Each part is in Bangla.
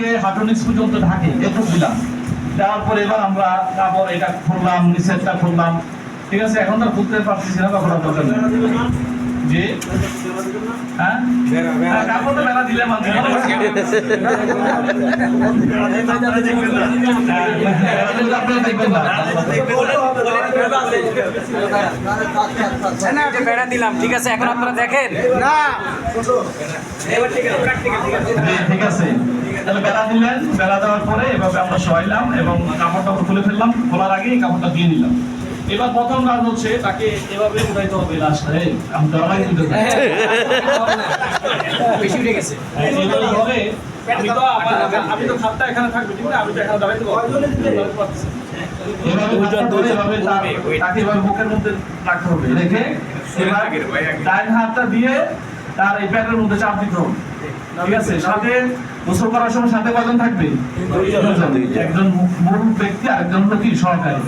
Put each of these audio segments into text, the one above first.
থেকে হাঁটুনিস পর্যন্ত ঢাকি এটুক দিলাম। দেওয়ার পরে এবার আমরা কাপড় এটা খুললাম নিচেরটা খুললাম। ঠিক আছে এখন তো খুলতে পারতেছি না বা খোলার দরকার নেই। জি? হ্যাঁ? কাপড়টা বেলা দিলে আপনারা দেখবেন না না বেড়া দিলাম। ঠিক আছে এখন আপনারা দেখেন। ঠিক আছে। তাহলে বেলা দিলেন বেলা দেওয়ার পরে এভাবে আমরা শোয়াইলাম এবং কাপড়টা খুলে ফেললাম। খোলার আগে কাপড়টা দিয়ে নিলাম। এবার প্রথম কাজ হচ্ছে তাকে এভাবে উঠাইতে হবে লাস্টে আমি তো আলাই দিতে চাই। বেশি উঠে গেছে। হ্যাঁ, হবে আমি তো আমি তো এখানে থাকবে ঠিক না? আমি তো এখানে দাঁড়াইতে পারব না। এভাবে থাকার পরে এভাবে তার- তাকে বুকের মধ্যে রাখতে হবে। রেখে ডান হাতটা দিয়ে তার এই প্যাটের মধ্যে চাপ দিতে হবে। ঠিক আছে? সাথে গোসল করার সময় সাথে কজন থাকবে? একজন মূল ব্যক্তি আর একজন হলো কি? সহকারী।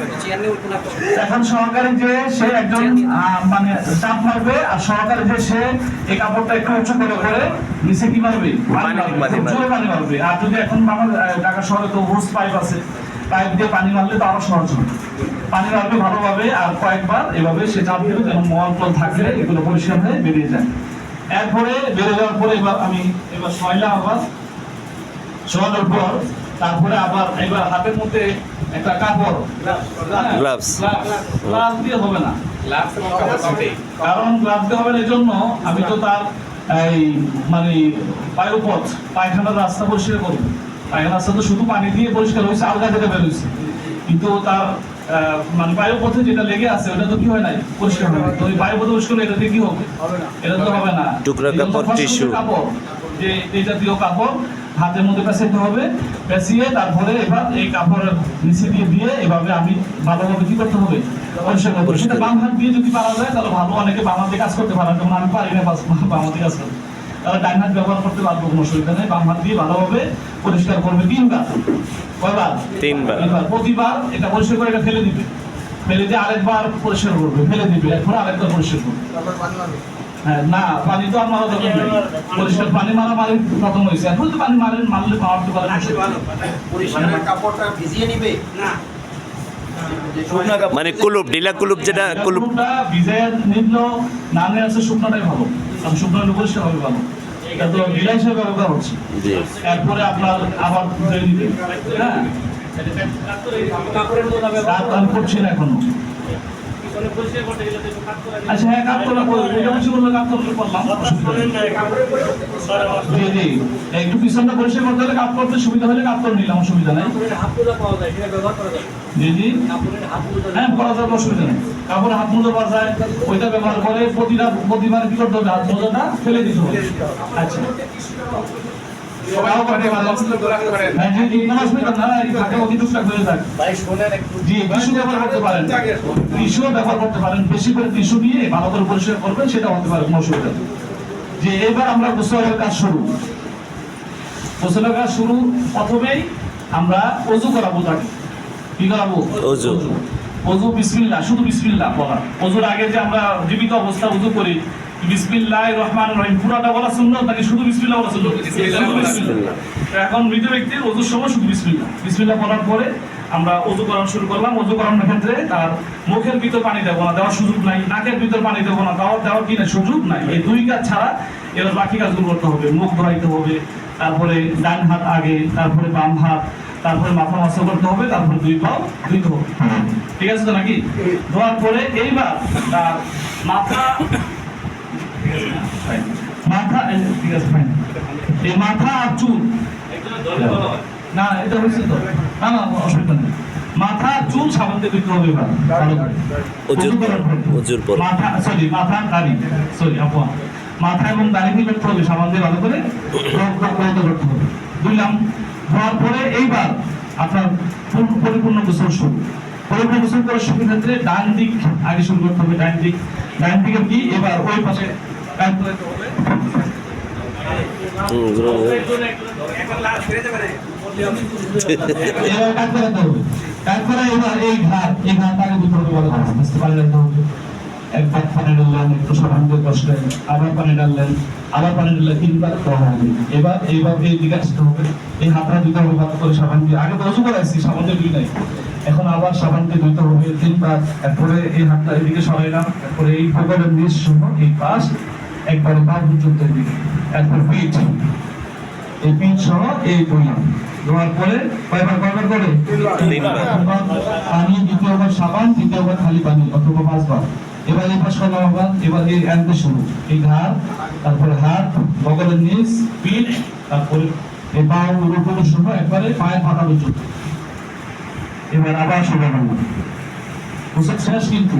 এখন সহকারী যে সে একজন মানে চাপ মারবে আর সহকারী যে সে এই কাপড়টা একটু উঁচু করে করে নিচে কি মারবে? জোরে পানি মারবে। আর যদি এখন আমার ঢাকা শহরে তো হোস পাইপ আছে পাইপ দিয়ে পানি মারলে তো আরও সহজ হবে। পানি মারবে ভালোভাবে আর কয়েকবার এভাবে সে চাপ দেবে যেন মল থাকলে এগুলো পরিষ্কার হয়ে বেরিয়ে যায়। এরপরে বেরিয়ে যাওয়ার পরে এবার আমি এবার শয়লাম আবার শোয়ানোর পর তারপরে আবার এবার হাতের মধ্যে একটা কাপড় Gloves. গ্লাভস দিয়ে হবে না। কারণ গ্লাভস দিয়ে হবে না এই জন্য আমি তো তার এই মানে পায়ুপথ পায়খানার রাস্তা পরিষ্কার করব। পায়খানার রাস্তা তো শুধু পানি দিয়ে পরিষ্কার হয়েছে আলগা থেকে বেরোচ্ছে কিন্তু তার মানে বায়ুপথে যেটা লেগে আছে ওটা তো কি হয় নাই? পরিষ্কার হবে না। তো ওই বায়ুপথে পরিষ্কার এটা দিয়ে কি হবে? এটা তো হবে না। টুকরা কাপড়। কাপড় যে এই জাতীয় কাপড় হাতের মধ্যে পেঁচাইতে হবে পেঁচিয়ে তারপরে এবার এই কাপড়ের নিচে দিয়ে দিয়ে এভাবে আমি ভালোভাবে কি করতে হবে? পরিষ্কার করতে সেটা বাম হাত দিয়ে যদি পারা যায় তাহলে ভালো। অনেকে বাম হাতে কাজ করতে পারে যেমন আমি পারি না বাম হাতে কাজ করতে। তাহলে ডাইন হাত ব্যবহার করতে পারব কোনো অসুবিধা নেই বাম হাত দিয়ে ভালোভাবে পরিষ্কার করবে তিনবার। কয়বার? তিনবার। তিনবার। প্রতিবার এটা পরিষ্কার করে এটা ফেলে দিবে। ফেলে দিয়ে আরেকবার পরিষ্কার করবে ফেলে দিবে। এরপর আরেকবার পরিষ্কার করবে। হ্যাঁ, না পানি তো আর মারা দরকার নেই। পরিষ্কার পানি মারা মারি প্রথম হয়েছে। এখন তো পানি মারেন মারলে মারতে পারেন পরিষ্কারের কাপড়টা ভিজিয়ে নিবে? মানে কুলুপ ডিলা কুলুপ যেটা কুলুপ। কুলুপটা নিম্ন নামে না নিয়ে আছে শুকনাটাই ভালো। কারণ শুকনা লোকের পরিষ্কার হবে ভালো। এটা তো ঢিলা হিসেবে ব্যবহার হচ্ছে। এরপরে আপনার আবার হ্যাঁ? রাত আমি করছি না এখনও। আচ্ছা হ্যাঁ বলল করলাম জি জি। একটু পিছনটা পরিষ্কার করতে হলে কাপ করতে সুবিধা হলে কাপ করে নিলাম অসুবিধা নেই। জি জি। হ্যাঁ করা যাবে অসুবিধা নেই। কাপড়ে হাত মোজা পাওয়া যায় ওইটা ব্যবহার করে প্রতিটা প্রতিবার কি করতে হবে হাত মোজাটা ফেলে দিতে হবে। আচ্ছা। সেটা হতে পারে, কোনো অসুবিধা যে এবার আমরা গোসলের কাজ শুরু। গোসলের কাজ শুরু প্রথমেই আমরা অজু করাবো তাকে। কি করাবো? অজু। অজু। বিসমিল্লাহ শুধু বিসমিল্লাহ বলা। অজুর আগে যে আমরা জীবিত অবস্থা অজু করি বিসমিল্লাহ রহমান রহিম। পুরাটা বলা সুন্নত নাকি শুধু বিসমিল্লাহ বলা সুন্নত এখন মৃত ব্যক্তির সময় শুধু বিসমিল্লাহ। বিসমিল্লাহ বলার পরে আমরা অজু করানো শুরু করলাম। অজু করানোর ক্ষেত্রে তার মুখের ভিতর পানি দেবো না দেওয়ার সুযোগ নাই নাকের ভিতর পানি দেবো না দেওয়ার দেওয়ার কি না সুযোগ নাই। এই দুই কাজ ছাড়া এবার বাকি কাজগুলো করতে হবে। মুখ ধরাইতে হবে তারপরে ডান হাত আগে তারপরে বাম হাত তারপরে মাথা মাসা করতে হবে তারপরে দুই পাও ধুইতে হবে। ঠিক আছে তো নাকি? ধোয়ার পরে এইবার তার মাথা মাথা এই, ঠিক আছে ফাইন এই মাথা আর চুল। না এটা হয়েছে তো। না না অসুবিধা নেই। মাথা চুল সাবান দিয়ে ধুইতে হবে এবার। ভালো করার পরে। মাথা সরি মাথা দাড়ি। সরি আপা মাথা এবং দাড়ি করতে হবে সাবান দিয়ে ভালো করে। প্রয়োগ করতে হবে। বুঝলাম হওয়ার পরে এইবার আপনার পূর্ণ- পরিপূর্ণ গোসল শুরু। পরিপূর্ণ গোসল করার ক্ষেত্রে ডান দিক আগে শুরু করতে হবে ডান দিক। ডান দিকে কি? এবার ওই পাশে পানি আবার তিনবার এবার এইভাবে এই হাতটা করে সাবান তো এখন আবার সাবান দিয়ে হবে তিনবার তারপরে এই হাতটা এদিকে সরাইলাম তারপরে এই নিচ সহ এই পাশ একবারে পা পর্যন্ত এদিকে এরপর পিঠ এই পিঠ সহ এই ধোয়ার পরে কয়বার কয়বার করে? পানি দ্বিতীয়বার সাবান তৃতীয়বার খালি পানি অথবা পাঁচবার। এবার এই পাশ করলাম আবার এবার এই শুরু। এই ঘাড় তারপরে হাত বগলের নিচ পিঠ তারপরে এই পা উপর সহ একবারে পায়ের পাতা পর্যন্ত এবার আবার শুরু করলাম শেষ কিন্তু।